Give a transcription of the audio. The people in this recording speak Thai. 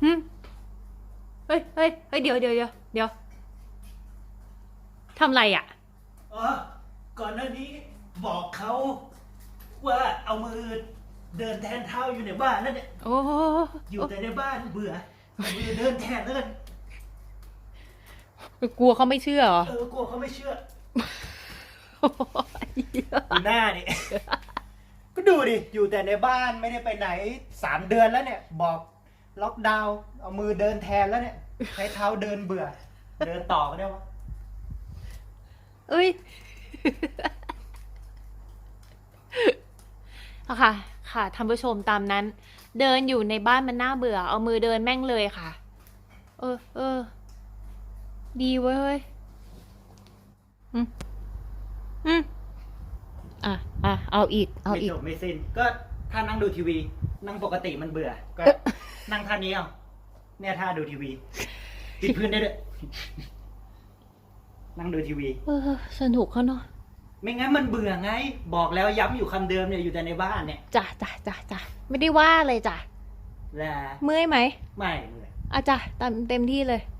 เฮ้ยเฮ้ยเฮ้ยเดี๋ยวเดี๋ยวเดี๋ยวเดี๋ยวทำไรอะ อ๋อ ก่อนหน้านี้บอกเขาว่าเอามือเดินแทนเท้าอยู่ในบ้านนั่นเนี่ย โอ้อยู่แต่ในบ้านเบื่อเอามือเดินแทนแล้วกันกลัวเขาไม่เชื่อเหรอ เออกลัวเขาไม่เชื่อดูหน้านี่ก็ดูดิ อยู่แต่ในบ้านไม่ได้ไปไหนสามเดือนแล้วเนี่ย บอก ล็อกดาวน์เอามือเดินแทนแล้วเนี่ย ใช้เท้าเดินเบื่อ เดินต่อก็ได้วะเอ้ยเอาค่ะ ค่ะท่านผู้ชมตามนั้น เดินอยู่ในบ้านมันน่าเบื่อ เอามือเดินแม่งเลยค่ะ เออเออ ดีเว้ยเฮ้ยอืมอืมอะอะเอาอีก เอาไม่อีก จบไม่สิ้นก็ ถ้านั่งดูทีวี นั่งปกติมันเบื่อ ก็ นั่งท่านี้เอาเนี่ยท่าดูทีวีปิดพื้นได้ด้วย นั่งดูทีวี เออสนุกเขาเนาะไม่งั้นมันเบื่อไง บอกแล้วย้ำอยู่คำเดิมเนี่ยอยู่แต่ในบ้านเนี่ยจ้ะจ้ะจ้ะจ้ะไม่ได้ว่าเลยจ้ะแหละเมื่อยไหม ไม่เบื่ออะจ้ะตามเต็มที่เลยเ